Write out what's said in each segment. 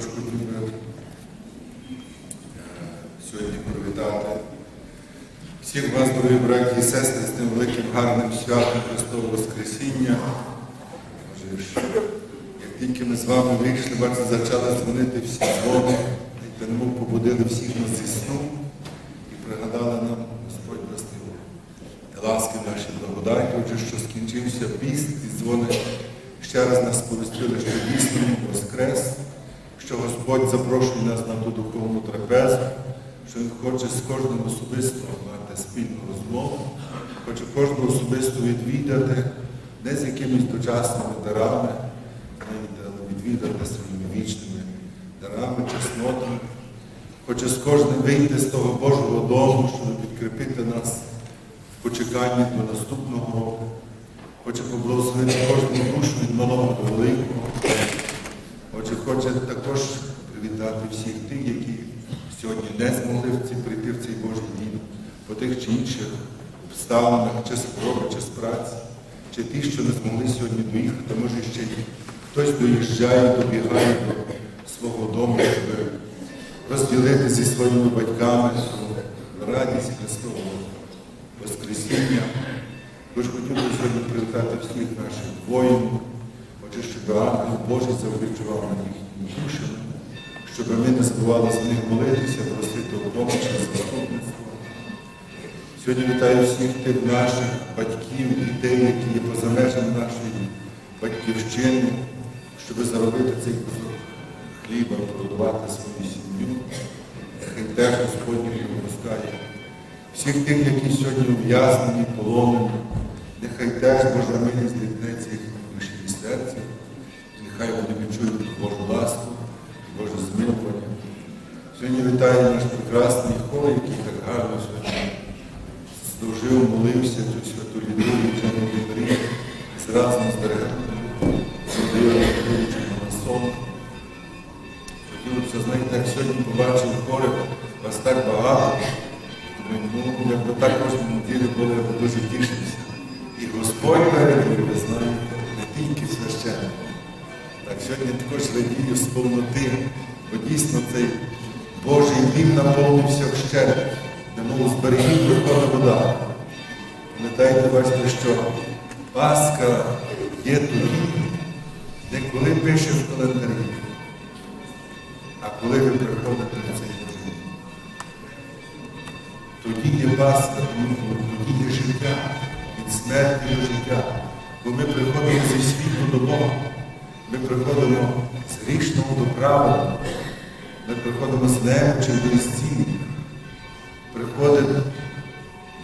Е, сьогодні привітати всіх вас, дорогі браті і сестри, з тим великим гарним святом Христового Воскресіння. Як тільки ми з вами вийшли, бачите, почали дзвонити всі дзвони, немов побудили всіх нас зі сну і пригадали нам Господь простив. Ласки наші благодаті, отже, що скінчився піст, і дзвони ще раз нас сповістили, що що Господь запрошує нас на ту духовну трапезу, що Він хоче з кожним особисто мати спільну розмову, хоче кожного особисто відвідати, не з якимись дочасними дарами, але відвідати своїми вічними дарами, чеснотами. Хоче з кожним вийти з того Божого дому, щоб підкріпити нас в почеканні до наступного року. Хоче поблагословити кожну душу від малого до великого. Хоче також привітати всіх тих, які сьогодні не змогли прийти в цей Божий дім по тих чи інших обставинах, чи з хвороби, чи з праці, чи ті, що не змогли сьогодні доїхати, може ще хтось доїжджає, добігає до свого дому, щоб розділити зі своїми батьками радість Христового Воскресіння. Тож хотів би сьогодні привітати всіх наших воїнів, отже, щоб ангел Божий завжди чував над їхніми душами, щоб ми не забували за них молитися, просити у помочі, заступництво. Сьогодні вітаю всіх тих наших батьків, дітей, які є поза межами нашої батьківщини, щоб заробити цей кусок хліба, продавати свою сім'ю. Хай теж Господь їх випускає. Всіх тих, які сьогодні ув'язнені, полонені, нехай теж Божа милість дихнеться їх нехай вони відчують Божу ласку Боже змилування. Сьогодні вітаю наш прекрасний хор, який так гарно сьогодні служив, молився цю святу літургію чому Марії, з разом з директором, Володимиром Петровичем Монасом. Хотілося, знаєте, як сьогодні побачив хори, вас так багато. Думаю, ну, якби так кожну неділю було, я б дуже тішився. І Господь передив, ви знаєте, не тільки священник. Так сьогодні також радію з повноти, бо дійсно цей Божий дім наповнився вщерть, де мов з берегів виходить вода. Пам'ятаєте, бачите, що Пасха є тоді, де коли пише в календарі, а коли ви приходите на цей дім. Тоді є Пасха, тоді є життя, від смерті до життя. Бо ми приходимо зі світу до Бога, ми приходимо з грішного до правого, ми приходимо з немочі до ісцілення. Приходить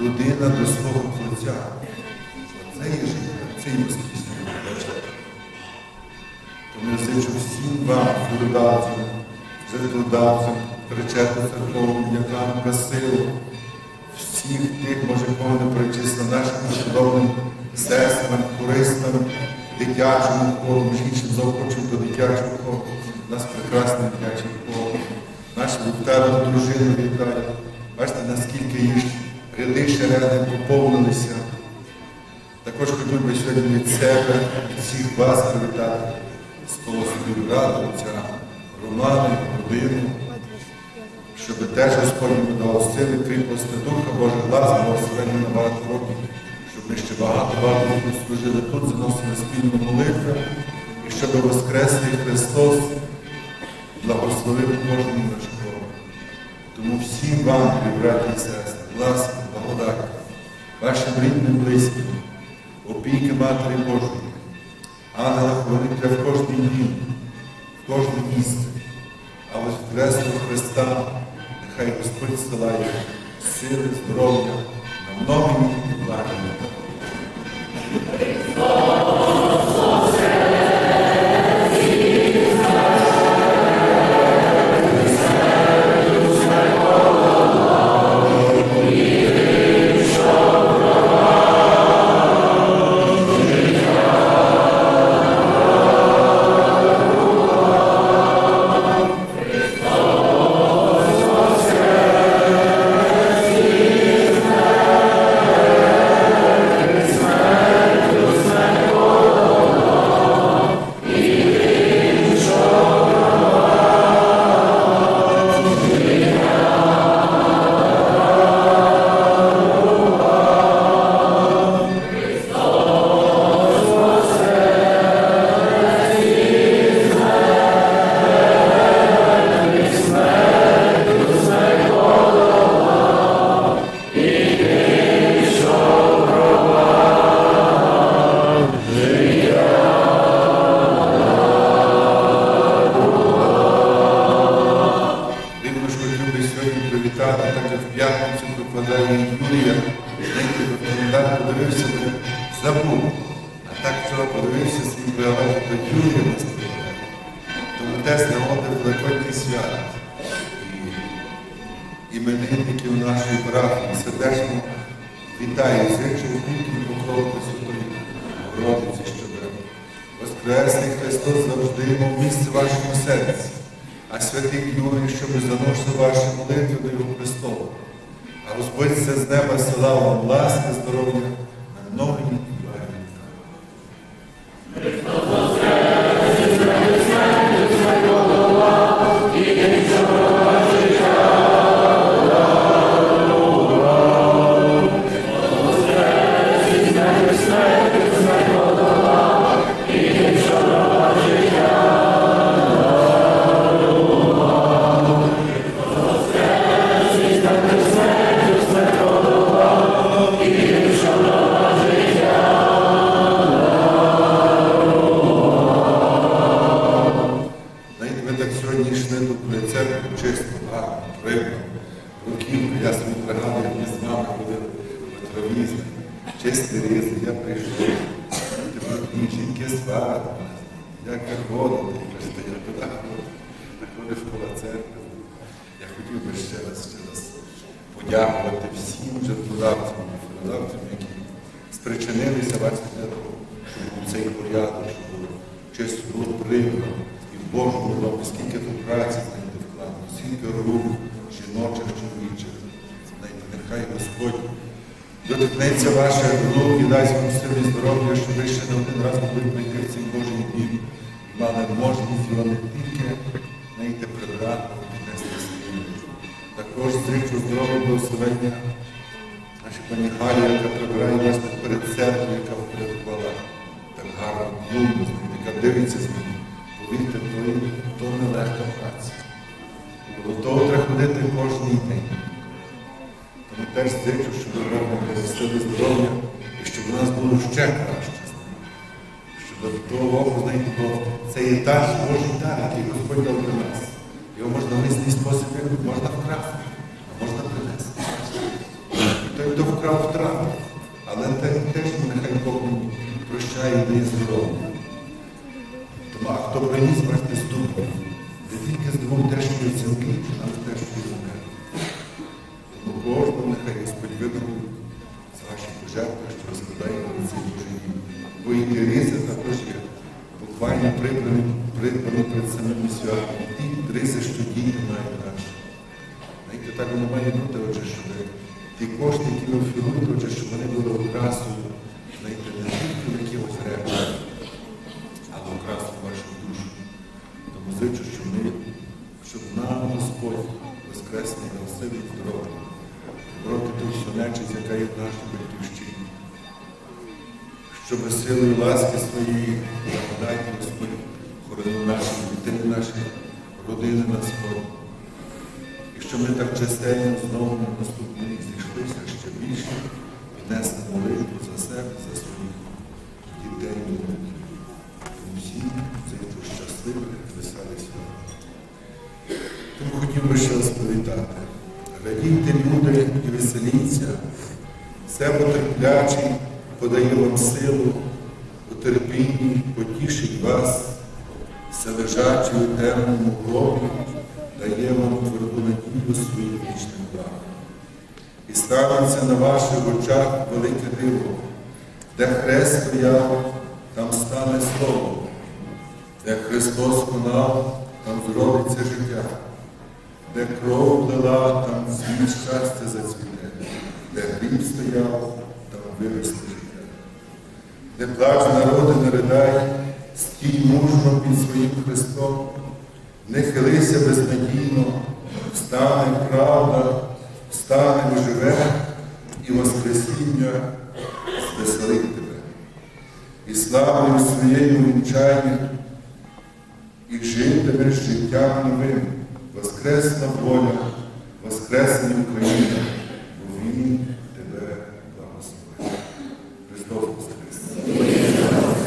людина до свого Творця. Це є життя, це є Воскресіння. Тому я зичу всім вам, фурдавцям, жертводавцям, кричати церковним дякам, Василу, всіх тих, може, кого не причисла, нашим чудовим сестрам, користам, дитячому хору, між іншим заохочуємо до дитячого хору. У нас прекрасний дитячий хор. Наші вівтарні дружини вітають. Бачите, наскільки їх ряди шерени поповнилися. Також хотів би сьогодні від себе, від всіх вас привітати з раду, отця Романа, родину, щоб теж Господь дав сили, кріпости Духа Божих ласка, благословення на багато років, щоб ми ще багато-багато служили тут, заносили спільну молитву, і щоб Воскреслий Христос благословив кожному на школу. Тому всім вам, браті і сестри, ласка, благодать, вашим рідним близьким, опіки Матері Божої, ангела хвалителя в кожній дім, в кожне місце. А ось Христа нехай Господь стилає сили, здоров'я на многі покладає Юрія, знаєте, в календар подивився, би, забув. А так вчора подивився свій біологію до Юрія нас приймає. Тому теж нагоди Великодній свят. І іменинників нашої парафії сердечно вітаю, зичу віки покров Пресвятої Богородиці, щоб Воскресний Христос завжди мав місце в вашому серці, а святий Юрій, щоб заносили ваші молитви до Його престолу. А розбудьте з неба села вам ласки, здоров'я на многі травізі, чисті різи, я прийшов, ті жінки сварили, як ходити, я туди ходив, коло церкви. Я хотів би ще раз, ще раз подякувати всім жертводавцям і фінодавцям, які спричинилися бачите, для того, щоб був цей порядок, щоб було чисто було прибрано і Божому домі, скільки тут праці знайде вкладено, скільки рук, жіночих, чоловічих. Нехай Господь доторкнеться ваших рук і дасть вам сили здоров'я, що ви ще не один раз будуть прийти в цей Божий дім мали можливість його не тільки знайти прибрати, піднести свою. Також зрічу здоров'я благословення нашої пані Галі, яка прибирає нас перед церквою, яка Тому теж зичу, щоб Бог нам приносили здоров'я і щоб у нас було ще краще. Щоб до того знаєте, бо це є та Божий дар, який Господь дав для нас. Його можна в різний спосіб можна вкрасти, а можна принести. Той, хто вкрав, втратив. Але теж нехай Бог прощає і дає здоров'я. Придбані перед самими святами. Ті ризи, що діти мають наші. Знаєте, так воно має бути, отже, щоб ті кошти, які ми офіруємо, отже, щоб вони були окрасою, знаєте, не тільки в якихось речах, але окрасою вашу душу. Тому зичу, щоб ми, щоб нам Господь воскресний сили і проти ту всю яка є в нашій батьківщині. Щоб силою ласки своєї благодаті Господь хоронив наші дітей, наші родини на сході. І щоб ми так чисельно знову на наступний рік зійшлися ще більше, піднесли молитву за себе, за своїх дітей і внуків. Всім зичу щасливих, веселих свят. Тому хотів би ще раз привітати. Радійте, люди, і веселіться, все потерплячий подає вам силу, у потішить вас, все лежачий у темному гробі, дає вам тверду надію своїм вічним благом. І станеться на ваших очах велике диво, де хрест стояв, там стане слово, де Христос конав, там зробиться життя, де кров лила, там світ щастя зацвіте, де гріб стояв, там виросте життя. Де плач народи не ридай, стій мужно під своїм Христом, не хилися безнадійно, встане правда, встане живе і Воскресіння звеселить тебе. І славою своєю вінчання, і житимеш життям новим, воскресна воля, воскресний Україна.